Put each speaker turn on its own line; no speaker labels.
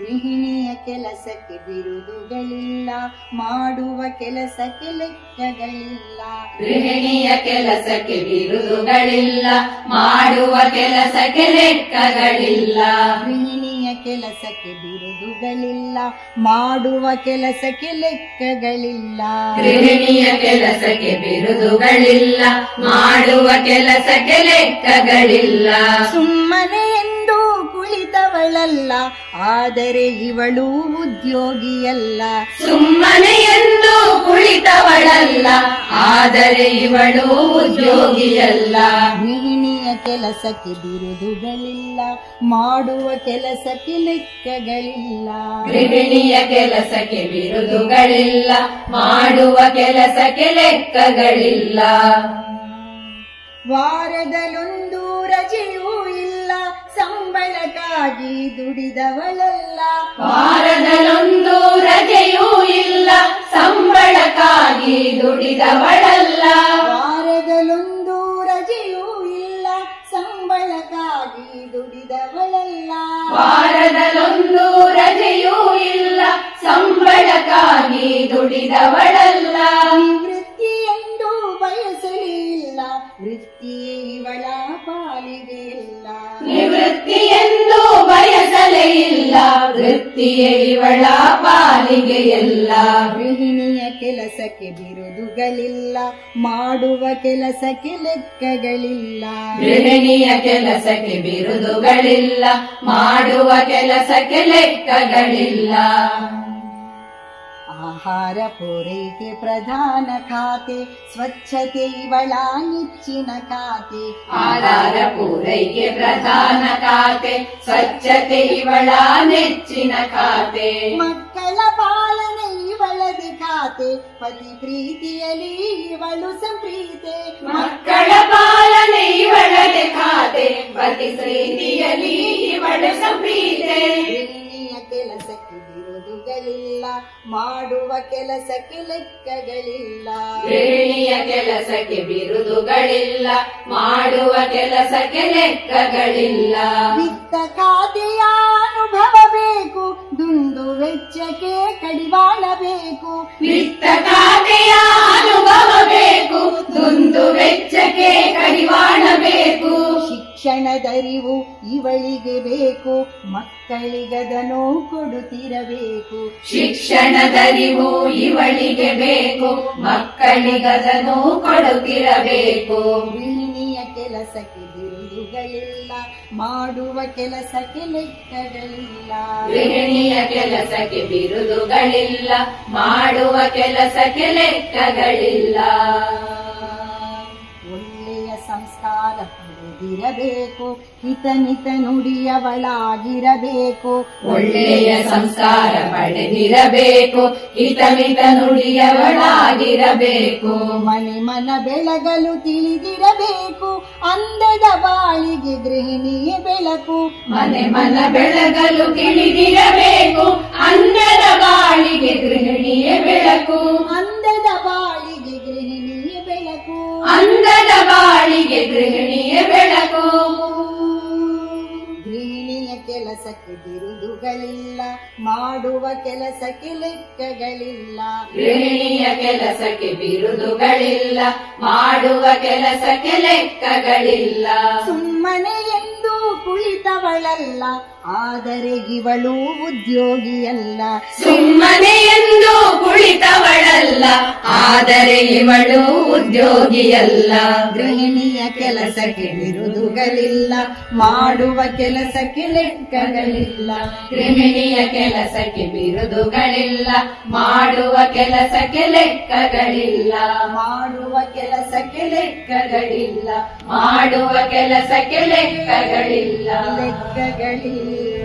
ಗೃಹಿಣಿಯ ಕೆಲಸಕ್ಕೆ ಬಿರುದುಗಳಿಲ್ಲ ಮಾಡುವ ಕೆಲಸಕ್ಕೆ ಲೆಕ್ಕಗಳಿಲ್ಲ
ಗೃಹಿಣಿಯ ಕೆಲಸಕ್ಕೆ ಬಿರುದುಗಳಿಲ್ಲ ಮಾಡುವ ಕೆಲಸಕ್ಕೆ ಲೆಕ್ಕಗಳಿಲ್ಲ.
ಗೃಹಿಣಿಯ ಕೆಲಸಕ್ಕೆ ಬಿರುದುಗಳಿಲ್ಲ ಮಾಡುವ ಕೆಲಸಕ್ಕೆ ಲೆಕ್ಕಗಳಿಲ್ಲ.
ಗೃಹಿಣಿಯ ಕೆಲಸಕ್ಕೆ ಬಿರುದುಗಳಿಲ್ಲ ಮಾಡುವ ಕೆಲಸಕ್ಕೆ ಲೆಕ್ಕಗಳಿಲ್ಲ.
ಸುಮ್ಮನೆ ಕುಳಿತವಳಲ್ಲ ಆದರೆ ಇವಳು ಉದ್ಯೋಗಿಯಲ್ಲ.
ಸುಮ್ಮನೆ ಎಂದು ಕುಳಿತವಳಲ್ಲ ಆದರೆ ಇವಳು ಉದ್ಯೋಗಿಯಲ್ಲ.
ಗೃಹಿಣಿಯ ಕೆಲಸಕ್ಕೆ ಬಿರುದುಗಳಿಲ್ಲ ಮಾಡುವ ಕೆಲಸಕ್ಕೆ ಲೆಕ್ಕಗಳಿಲ್ಲ.
ಗೃಹಿಣಿಯ ಕೆಲಸಕ್ಕೆ ಬಿರುದುಗಳಿಲ್ಲ ಮಾಡುವ ಕೆಲಸಕ್ಕೆ ಲೆಕ್ಕಗಳಿಲ್ಲ.
ವಾರದಲ್ಲೊಂದು ರಜೆಯೂ ಇಲ್ಲ. ಸಂಬಳಕ್ಕಾಗಿ ದುಡಿದವಳಲ್ಲ.
ವಾರದಲ್ಲೊಂದು ರಜೆಯೂ ಇಲ್ಲ ಸಂಬಳಕ್ಕಾಗಿ ದುಡಿದವಳಲ್ಲ.
ವಾರದಲ್ಲೊಂದು ರಜೆಯೂ ಇಲ್ಲ ಸಂಬಳಕ್ಕಾಗಿ ದುಡಿದವಳಲ್ಲ.
ವಾರದಲ್ಲೊಂದು ರಜೆಯೂ ಇಲ್ಲ ಸಂಬಳಕ್ಕಾಗಿ ದುಡಿದವಳಲ್ಲ.
ವೃತ್ತಿಯೇ ಇವಳ ಪಾಲಿಗೆ ಇಲ್ಲ
ನಿವೃತ್ತಿ ಎಂದು ಬಯಸಲೇ ಇಲ್ಲ. ವೃತ್ತಿಯೇ ಇವಳ ಪಾಲಿಗೆ ಎಲ್ಲ
ಗೃಹಿಣಿಯ ಕೆಲಸಕ್ಕೆ ಬಿರುದುಗಳಿಲ್ಲ. ಮಾಡುವ ಕೆಲಸಕ್ಕೆ ಲೆಕ್ಕಗಳಿಲ್ಲ.
ಗೃಹಿಣಿಯ ಕೆಲಸಕ್ಕೆ ಬಿರುದುಗಳಿಲ್ಲ. ಮಾಡುವ ಕೆಲಸಕ್ಕೆ ಲೆಕ್ಕಗಳಿಲ್ಲ.
ಆಹಾರ ಪೂರೈಕೆ ಪ್ರಧಾನ ಖಾತೆ ಸ್ವಚ್ಛತೆ ಇವಳ ನೆಚ್ಚಿನ ಖಾತೆ
ಆಧಾರ ಪೂರೈಕೆ ಪ್ರಧಾನ ಖಾತೆ ಸ್ವಚ್ಛತೆ ಇವಳ ನೆಚ್ಚಿನ ಖಾತೆ
ಮಕ್ಕಳ ಪಾಲನೆ ಇವಳದೆ ಖಾತೆ ಪತಿ ಪ್ರೀತಿಯಲ್ಲಿ ಇವಳು ಸಂಪ್ರೀತೆ
ಮಕ್ಕಳ ಪಾಲನೆ ಇವಳದೆ ಖಾತೆ ಪತಿ ಪ್ರೀತಿಯಲ್ಲಿ ಇವಳ ಸಂಪ್ರೀತೆ
ಬಿರುದುಗಳಿಲ್ಲ ಮಾಡುವ ಕೆಲಸಕ್ಕೆ ಲೆಕ್ಕಗಳಿಲ್ಲ.
ಗೃಹಿಣಿಯ ಕೆಲಸಕ್ಕೆ ಬಿರುದುಗಳಿಲ್ಲ ಮಾಡುವ ಕೆಲಸಕ್ಕೆ ಲೆಕ್ಕಗಳಿಲ್ಲ.
ವಿತ್ತ ಖಾತೆಯ ಅನುಭವ ಬೇಕು ದುಂದು ವೆಚ್ಚಕ್ಕೆ ಕಡಿವಾಣ ಬೇಕು
ವಿತ್ತ ಖಾತೆಯ ಅನುಭವ ಬೇಕು ದುಂದು ವೆಚ್ಚಕ್ಕೆ ಕಡಿವಾಣ ಬೇಕು
ಶಿಕ್ಷಣದರಿವು ಇವಳಿಗೆ ಬೇಕು ಮಕ್ಕಳಿಗದನು ಕೊಡುತ್ತಿರಬೇಕು.
ಶಿಕ್ಷಣದರಿವು ಇವಳಿಗೆ ಬೇಕು ಮಕ್ಕಳಿಗದನು ಕೊಡುತ್ತಿರಬೇಕು.
ಗೃಹಿಣಿಯ ಕೆಲಸಕ್ಕೆ ಬಿರುದುಗಳಿಲ್ಲ ಮಾಡುವ ಕೆಲಸಕ್ಕೆ ಲೆಕ್ಕಗಳಿಲ್ಲ.
ಗೃಹಿಣಿಯ ಕೆಲಸಕ್ಕೆ ಬಿರುದುಗಳಿಲ್ಲ ಮಾಡುವ ಕೆಲಸಕ್ಕೆ ಲೆಕ್ಕಗಳಿಲ್ಲ.
ಸಂಸ್ಕಾರ ಪಡೆದಿರಬೇಕು ಹಿತನಿತ ನುಡಿಯವಳಾಗಿರಬೇಕು
ಒಳ್ಳೆಯ ಸಂಸ್ಕಾರ ಪಡೆದಿರಬೇಕು ಹಿತಮಿತ ನುಡಿಯವಳಾಗಿರಬೇಕು.
ಮನೆ ಮನ ಬೆಳಗಲು ತಿಳಿದಿರಬೇಕು ಅಂದದ ಬಾಳಿಗೆ ಗೃಹಿಣಿಯೇ ಬೆಳಕು.
ಮನೆ ಮನ ಬೆಳಗಲು ತಿಳಿದಿರಬೇಕು
ಅಂದದ ಬಾಳಿಗೆ ಗೃಹಿಣಿಯೇ
ಬಾಳಿಗೆ ಗೃಹಿಣಿಯ ಬೆಳಕು.
ಗೃಹಿಣಿಯ ಕೆಲಸಕ್ಕೆ ಬಿರುದುಗಳಿಲ್ಲ ಮಾಡುವ ಕೆಲಸಕ್ಕೆ ಲೆಕ್ಕಗಳಿಲ್ಲ.
ಗೃಹಿಣಿಯ ಕೆಲಸಕ್ಕೆ ಬಿರುದುಗಳಿಲ್ಲ ಮಾಡುವ ಕೆಲಸಕ್ಕೆ ಲೆಕ್ಕಗಳಿಲ್ಲ.
ಸುಮ್ಮನೆ ಎಂದು ಕುಳಿತವಳಲ್ಲ ಆದರೆ ಇವಳು ಉದ್ಯೋಗಿಯಲ್ಲ.
ಸುಮ್ಮನೆ ಎಂದು ಕುಳಿತವಳಲ್ಲ ಆದರೆ ಇವಳು ಉದ್ಯೋಗಿಯಲ್ಲ.
ಗೃಹಿಣಿಯ ಕೆಲಸಕ್ಕೆ ಬಿರುದುಗಳಿಲ್ಲ ಮಾಡುವ ಕೆಲಸಕ್ಕೆ ಲೆಕ್ಕಗಳಿಲ್ಲ.
ಗೃಹಿಣಿಯ ಕೆಲಸಕ್ಕೆ ಬಿರುದುಗಳಿಲ್ಲ ಮಾಡುವ ಕೆಲಸಕ್ಕೆ ಲೆಕ್ಕಗಳಿಲ್ಲ.
ಮಾಡುವ ಕೆಲಸಕ್ಕೆ
ಲೆಕ್ಕಗಳಿಲ್ಲ ಮಾಡುವ ಕೆಲಸಕ್ಕೆ ಲೆಕ್ಕಗಳಿಲ್ಲ.
ಲೆಕ್ಕಗಳಿಲ್ಲ